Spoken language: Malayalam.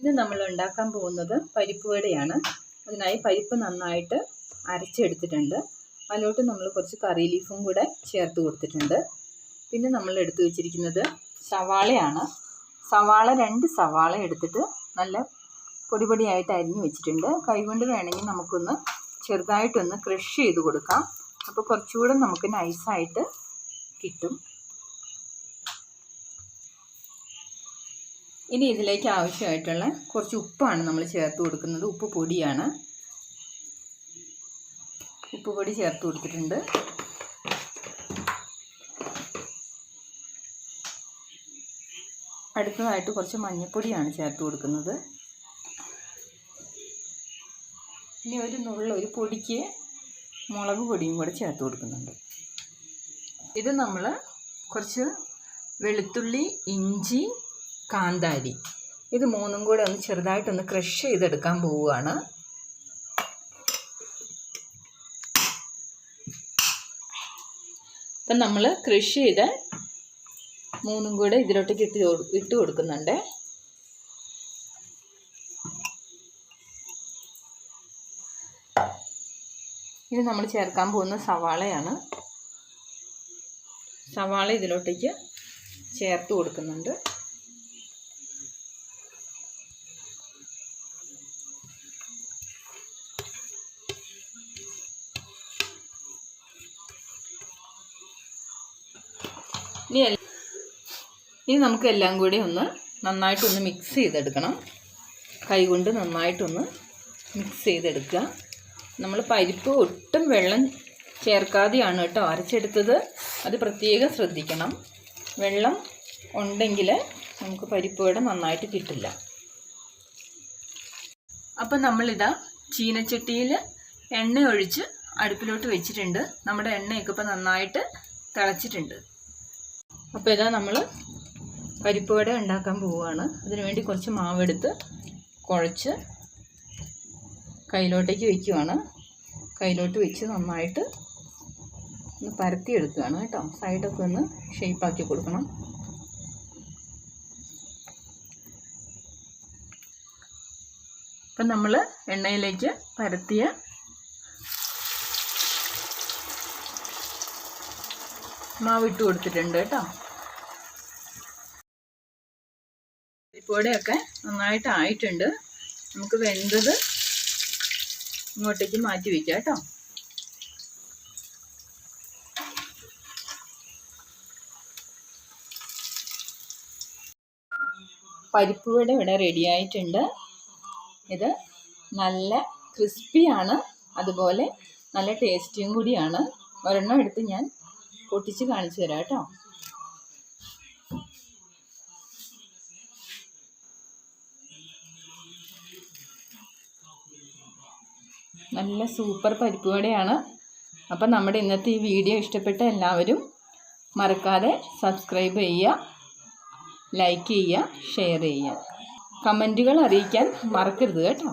ഇത് നമ്മൾ ഉണ്ടാക്കാൻ പോകുന്നത് പരിപ്പ് വടയാണ്. അതിനായി പരിപ്പ് നന്നായിട്ട് അരച്ചെടുത്തിട്ടുണ്ട്. അതിലോട്ട് നമ്മൾ കുറച്ച് കറി ലീഫും കൂടെ ചേർത്ത് കൊടുത്തിട്ടുണ്ട്. പിന്നെ നമ്മൾ എടുത്തു വെച്ചിരിക്കുന്നത് സവാളയാണ്. സവാള രണ്ട് സവാള എടുത്തിട്ട് നല്ല പൊടിപൊടിയായിട്ട് അരിഞ്ഞ് വെച്ചിട്ടുണ്ട്. കൈകൊണ്ട് വേണമെങ്കിൽ നമുക്കൊന്ന് ചെറുതായിട്ടൊന്ന് ക്രഷ് ചെയ്ത് കൊടുക്കാം. അപ്പോൾ കുറച്ചുകൂടെ നമുക്ക് നൈസായിട്ട് കിട്ടും. ഇനി ഇതിലേക്ക് ആവശ്യമായിട്ടുള്ള കുറച്ച് ഉപ്പാണ് നമ്മൾ ചേർത്ത് കൊടുക്കുന്നത്. ഉപ്പ് പൊടിയാണ്. ഉപ്പ് പൊടി ചേർത്ത് കൊടുത്തിട്ടുണ്ട്. അടുത്തതായിട്ട് കുറച്ച് മഞ്ഞൾപ്പൊടിയാണ് ചേർത്ത് കൊടുക്കുന്നത്. ഇനി ഒരു നുള്ള ഒരു പൊടിക്ക് മുളക് പൊടിയും കൂടെ ചേർത്ത് കൊടുക്കുന്നുണ്ട്. ഇത് നമ്മൾ കുറച്ച് വെളുത്തുള്ളി ഇഞ്ചി കാന്താരി. ഇത് മൂന്നും കൂടെ ഒന്ന് ചെറുതായിട്ടൊന്ന് ക്രഷ് ചെയ്തെടുക്കാൻ പോവുകയാണ്. അപ്പം നമ്മൾ ക്രഷ് ചെയ്ത് മൂന്നും കൂടെ ഇതിലോട്ടേക്ക് ഇട്ട് ഇട്ട് കൊടുക്കുന്നുണ്ട്. ഇത് നമ്മൾ ചേർക്കാൻ പോകുന്ന സവാളയാണ്. സവാള ഇതിലോട്ടേക്ക് ചേർത്ത് കൊടുക്കുന്നുണ്ട്. ഇനി ഇനി നമുക്ക് എല്ലാം കൂടി ഒന്ന് നന്നായിട്ടൊന്ന് മിക്സ് ചെയ്തെടുക്കണം. കൈകൊണ്ട് നന്നായിട്ടൊന്ന് മിക്സ് ചെയ്തെടുക്കുക. നമ്മൾ പരിപ്പ് ഒട്ടും വെള്ളം ചേർക്കാതെയാണ് കേട്ടോ അരച്ചെടുത്തത്. അത് പ്രത്യേകം ശ്രദ്ധിക്കണം. വെള്ളം ഉണ്ടെങ്കിൽ നമുക്ക് പരിപ്പ് വട നന്നായിട്ട് കിട്ടില്ല. അപ്പം നമ്മളിതാ ചീനച്ചട്ടിയിൽ എണ്ണ ഒഴിച്ച് അടുപ്പിലോട്ട് വെച്ചിട്ടുണ്ട്. നമ്മുടെ എണ്ണയൊക്കെ ഇപ്പം നന്നായിട്ട് തിളച്ചിട്ടുണ്ട്. അപ്പോൾ ഇതാ നമ്മൾ പരിപ്പ് വട ഉണ്ടാക്കാൻ പോവുകയാണ്. അതിനുവേണ്ടി കുറച്ച് മാവെടുത്ത് കുഴച്ച് കയ്യിലോട്ടേക്ക് വയ്ക്കുവാണ് കയ്യിലോട്ട് വെച്ച് നന്നായിട്ട് ഒന്ന് പരത്തി എടുക്കുകയാണ് കേട്ടോ. സൈഡൊക്കെ ഒന്ന് ഷേപ്പാക്കി കൊടുക്കണം. അപ്പം നമ്മൾ എണ്ണയിലേക്ക് പരത്തിയ മാവിട്ട് കൊടുത്തിട്ടുണ്ട് കേട്ടോ. ഇപ്പോടെയൊക്കെ നന്നായിട്ട് ആയിട്ടുണ്ട് നമുക്ക് വെന്തത് ഇങ്ങോട്ടേക്ക് മാറ്റി വയ്ക്കാം കേട്ടോ. പരിപ്പ് വട ഇവിടെ റെഡി ആയിട്ടുണ്ട്. ഇത് നല്ല ക്രിസ്പിയാണ് അതുപോലെ നല്ല ടേസ്റ്റിയും കൂടിയാണ്. ഒരെണ്ണം എടുത്ത് ഞാൻ പൊട്ടിച്ച് കാണിച്ചു തരാം കേട്ടോ. നല്ല സൂപ്പർ പരിപ്പ് വടയാണ് അപ്പം നമ്മുടെ ഇന്നത്തെ ഈ വീഡിയോ ഇഷ്ടപ്പെട്ട എല്ലാവരും മറക്കാതെ സബ്സ്ക്രൈബ് ചെയ്യുക ലൈക്ക് ചെയ്യുക ഷെയർ ചെയ്യുക. കമന്റുകൾ അറിയിക്കാൻ മറക്കരുത് കേട്ടോ.